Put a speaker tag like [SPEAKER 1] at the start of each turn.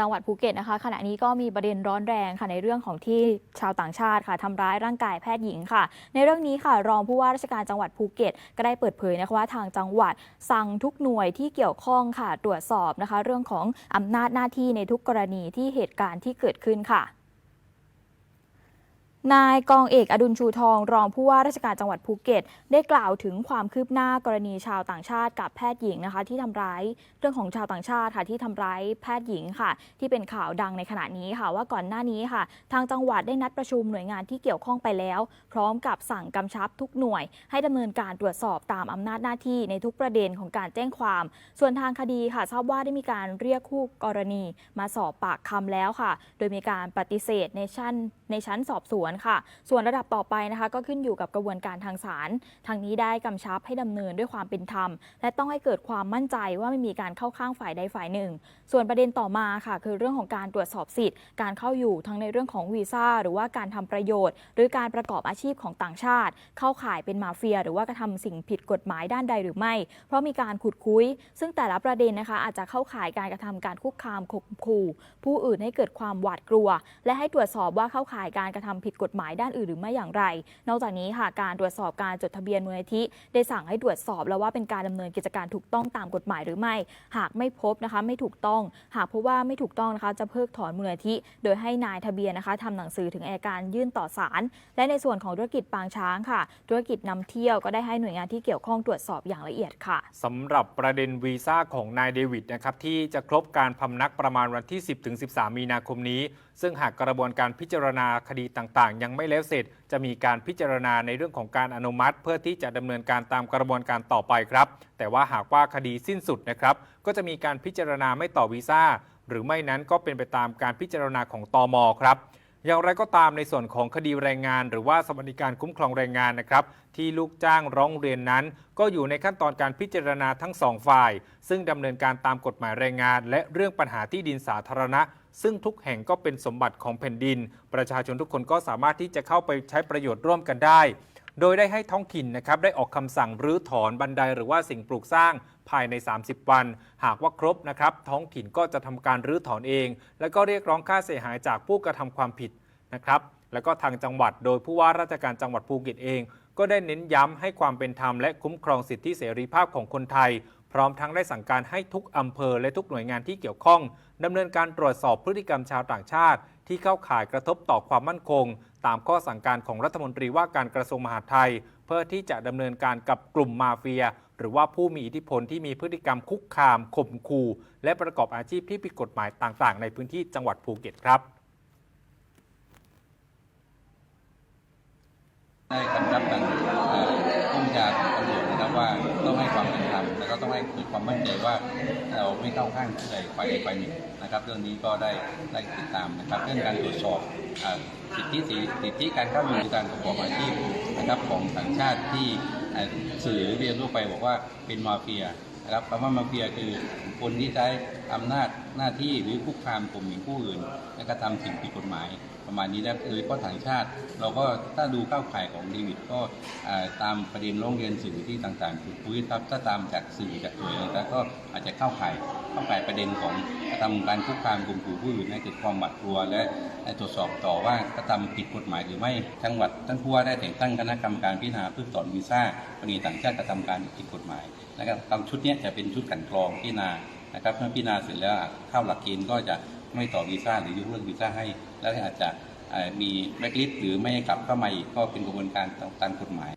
[SPEAKER 1] จังหวัดภูเก็ตนะคะ ขณะนี้ก็มีประเด็นร้อนแรงค่ะในเรื่องของที่ชาวต่างชาติค่ะทำร้ายร่างกายแพทย์หญิงค่ะ ในเรื่องนี้ค่ะ รองผู้ว่าราชการจังหวัดภูเก็ต ก็ได้เปิดเผยนะคะว่าทางจังหวัดสั่งทุกหน่วยที่เกี่ยวข้องค่ะ ตรวจสอบนะคะ เรื่องของอำนาจหน้าที่ในทุกกรณีที่เหตุการณ์ที่เกิดขึ้นค่ะ นายกองเอกอดุลชูทอง รองผู้ว่าราชการจังหวัดภูเก็ต ได้กล่าวถึงความคืบหน้ากรณีชาวต่างชาติกับแพทย์หญิงนะคะ ที่ทำร้ายเรื่องของชาวต่างชาติค่ะที่ทำร้ายแพทย์หญิงค่ะ ที่เป็นข่าวดังในขณะนี้ค่ะ ว่าก่อนหน้านี้ค่ะ ทางจังหวัดได้นัดประชุมหน่วยงานที่เกี่ยวข้องไปแล้ว พร้อมกับสั่งกำชับทุกหน่วย ให้ดำเนินการตรวจสอบตามอำนาจหน้าที่ในทุกประเด็นของการแจ้งความ ส่วนทางคดีค่ะทราบว่าได้มีการเรียกคู่กรณี มาสอบปากคำแล้วค่ะ โดยมีการปฏิเสธในชั้นในชั้นสอบสวนค่ะ ส่วนระดับต่อไปนะคะ ก็ขึ้นอยู่กับกระบวนการทางศาลทางนี้ได้กำชับให้ดำเนินด้วยความเป็นธรรม และต้องให้เกิดความมั่นใจว่าไม่มีการเข้าข้างฝ่ายใดฝ่ายหนึ่ง ส่วนประเด็นต่อมาค่ะ คือเรื่องของการตรวจสอบสิทธิ์ การเข้าอยู่ทั้งในเรื่องของวีซ่าหรือว่าการทำประโยชน์ หรือการประกอบอาชีพของต่างชาติ เข้าข่ายเป็นมาเฟีย หรือว่ากระทำสิ่งผิดกฎหมายด้านใดหรือไม่ เพราะมีการขุดคุย ซึ่งแต่ละประเด็นนะคะ อาจจะเข้าข่ายการกระทำการคุกคามข่มขู่ผู้อื่นให้เกิดความหวาดกลัว และให้ตรวจสอบว่าเข้าข่ายการกระทำผิดกฎหมายด้านอื่นหรือไม่อย่างไร นอกจากนี้ค่ะการตรวจสอบการจดทะเบียนมูลนิธิ ได้สั่งให้ตรวจสอบแล้วว่าเป็นการดำเนินกิจการถูกต้องตามกฎหมายหรือไม่ หากไม่พบนะคะไม่ถูกต้อง หากพบว่าไม่ถูกต้องนะคะจะเพิกถอนมูลนิธิ โดยให้นายทะเบียนนะคะทำหนังสือถึงอัยการยื่นต่อศาลและในส่วนของธุรกิจปางช้างค่ะ ธุรกิจนำเที่ยวก็ได้ให้หน่วยงานที่เกี่ยวข้องตรวจสอบอย่างละเอียดค่ะ
[SPEAKER 2] สำหรับประเด็นวีซ่าของนายเดวิดนะครับที่จะครบการพำนักประมาณวันที่ 10-13 มีนาคมนี้ ซึ่งหากกระบวนการพิจารณาคดีต่างๆยังไม่แล้วเสร็จ จะมีการพิจารณาในเรื่องของการอนุมัติ เพื่อที่จะดำเนินการตามกระบวนการต่อไปครับ แต่ว่าหากว่าคดีสิ้นสุดนะครับ ก็จะมีการพิจารณาไม่ต่อวีซ่าหรือไม่นั้นก็เป็นไปตามการพิจารณาของตอมครับ อย่างไรก็ตามในส่วนของคดีแรงงาน หรือว่าสวัสดิการคุ้มครองแรงงานนะครับ ที่ลูกจ้างร้องเรียนนั้น ก็อยู่ในขั้นตอนการพิจารณาทั้งสองฝ่าย ซึ่งดำเนินการตามกฎหมายแรงงาน และเรื่องปัญหาที่ดินสาธารณะ ซึ่งทุกแห่งก็เป็นสมบัติของแผ่นดิน ประชาชนทุกคนก็สามารถที่จะเข้าไปใช้ประโยชน์ร่วมกันได้ โดยได้ให้ท้องถิ่นนะครับได้ออกคำสั่งรื้อถอนบันไดหรือว่าสิ่งปลูกสร้างภายใน 30 วัน หากว่าครบนะครับท้องถิ่นก็จะทำการรื้อถอนเอง แล้วก็เรียกร้องค่าเสียหายจากผู้กระทำความผิดนะครับแล้วก็ทางจังหวัด โดยผู้ว่าราชการจังหวัดภูเก็ตเอง ก็ได้เน้นย้ำให้ความเป็นธรรมและคุ้มครองสิทธิเสรีภาพของคนไทย พร้อมทั้งได้สั่งการให้ทุกอำเภอและทุกหน่วยงานที่เกี่ยวข้องดำเนินการตรวจสอบพฤติกรรมชาวต่างชาติ ที่เข้าข่ายกระทบต่อความมั่นคง ตามข้อสั่งการของรัฐมนตรีว่าการกระทรวงมหาดไทย เพื่อที่จะดำเนินการกับกลุ่มมาเฟีย หรือว่าผู้มีอิทธิพลที่มีพฤติกรรมคุกคามข่มขู่และประกอบอาชีพที่ผิดกฎหมายต่างๆ ในพื้นที่จังหวัดภูเก็ตครับ
[SPEAKER 3] ได้กำชับทางเอ่อผู้บัญชากตำรวจนะครับว่า ต้องให้ความเป็นธรรมแล้วก็ต้องให้เกิดความมั่นใจว่าเราไม่เข้าข้างผู้ใดฝ่ายใดฝ่ายหนึ่งนะครับเรื่องนี้ก็ได้ได้ติดตามนะครับเรื่องการตรวจสอบสิทธิสิทธิการเข้าอยู่การประกอบอาชีพนะครับของต่างชาติที่สื่อสื่อเรียนรู้ไปบอกว่าเป็นมาเฟียนะครับคำว่ามาเฟียคือคนที่ใช้ อำนาจหน้าที่หรือคุกคามข่มเหงผู้อื่น และกระทำสิ่งผิดกฎหมาย ประมาณนี้นะโดยเฉพาะต่างชาติ เราก็ถ้าดูเข้าข่ายของเดวิดก็ตามประเด็นร้องเรียนสื่อที่ต่างๆถูกคุยครับถ้าตามจากสื่อจากหน่วยแล้วก็อาจจะเข้าข่ายเข้าข่ายประเด็นของกระทำการคุกคามข่มขู่ผู้อื่นให้เกิดความหวาดกลัว และตรวจสอบต่อว่ากระทำผิดกฎหมายหรือไม่จังหวัดท่านผู้ว่าได้แต่งตั้งคณะกรรมการพิจารณาเพื่อถอนวีซ่ากรณีต่างชาติกระทำการผิดกฎหมายนะครับตามชุดนี้จะเป็นชุดกันกรองพิจารณา นะครับเมื่อพิจารณาเสร็จแล้วเข้าหลักเกณฑ์ก็จะไม่ต่อวีซ่าหรือยกเลิกวีซ่าให้ แล้วอาจจะมีแบ็กลิสต์หรือไม่ให้กลับเข้ามาอีกก็เป็นกระบวนการตามกฎหมาย